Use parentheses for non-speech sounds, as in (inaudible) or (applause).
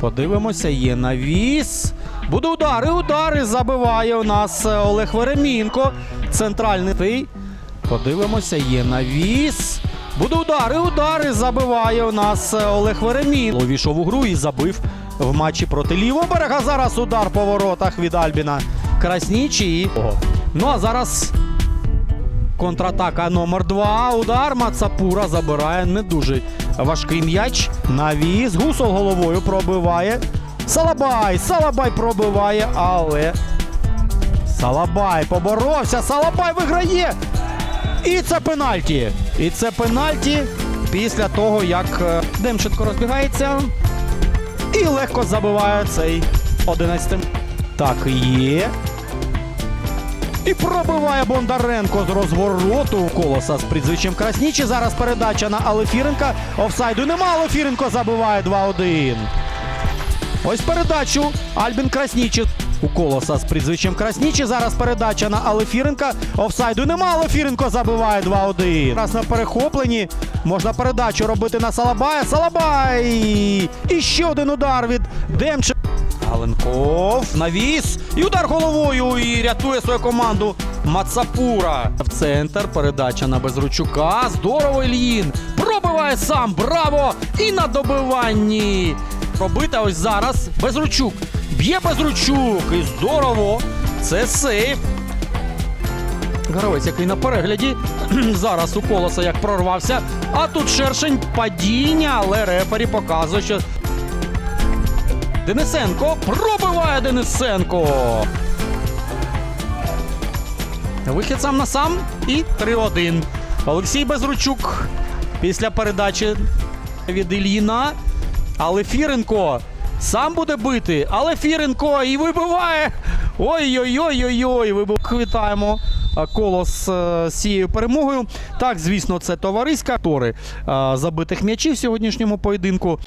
Подивимося, є навіс. Буде удари, удари. Забиває у нас е, Олег Веремінко. Центральний. Подивимося, є навіс. Буде удари, удари. Забиває у нас е, Олег Веремінко. Увійшов у гру і забив в матчі проти лівого берега. Зараз удар по воротах від Альбіна Краснічі. Ну а зараз Контратака номер 2 Удар Мацапура забирає не дуже важкий м'яч. Навіс. Гусов головою пробиває. Салабай! Салабай пробиває, але. Салабай поборовся. Салабай виграє. І це пенальті. І це пенальті після того, як е, Демченко розбігається. І легко забиває цей 11. Так є. І пробиває Бондаренко з розвороту колоса з прізвищем Краснічі. Зараз передача на Алефіренка. Офсайду нема. Алефіренко забиває 2-1. Ось передачу Альбін Краснічі. У колоса з прізвищем Краснічі. Зараз передача на Алефіренка. Офсайду нема. Алефіренко забиває 2-1. Раз на перехопленні. Можна передачу робити на Салабая. Салабай! І ще один удар від Демченка. Галенков навіс і удар головою і рятує свою команду Мацапура. В центр передача на Безручука. Здорово Ільїн. Пробиває сам. Браво! І на добиванні. Пробита ось зараз. Безручук. Б'є Безручук. І здорово. Це сейф. Гравець, який на перегляді. (clears throat) Зараз у колоса як прорвався. А тут шершень падіння, але рефері показує, що Денисенко пробиває Денисенко. Вихід сам на сам і 3-1. Олексій Безручук після передачі від Ільїна. Але Фіренко сам буде бити. Але Фіренко і вибиває. Ой-ой-ой-ой-ой. Вітаємо колос е, з цією перемогою. Так, звісно, це товариська тори е, забитих м'ячів в сьогоднішньому поєдинку.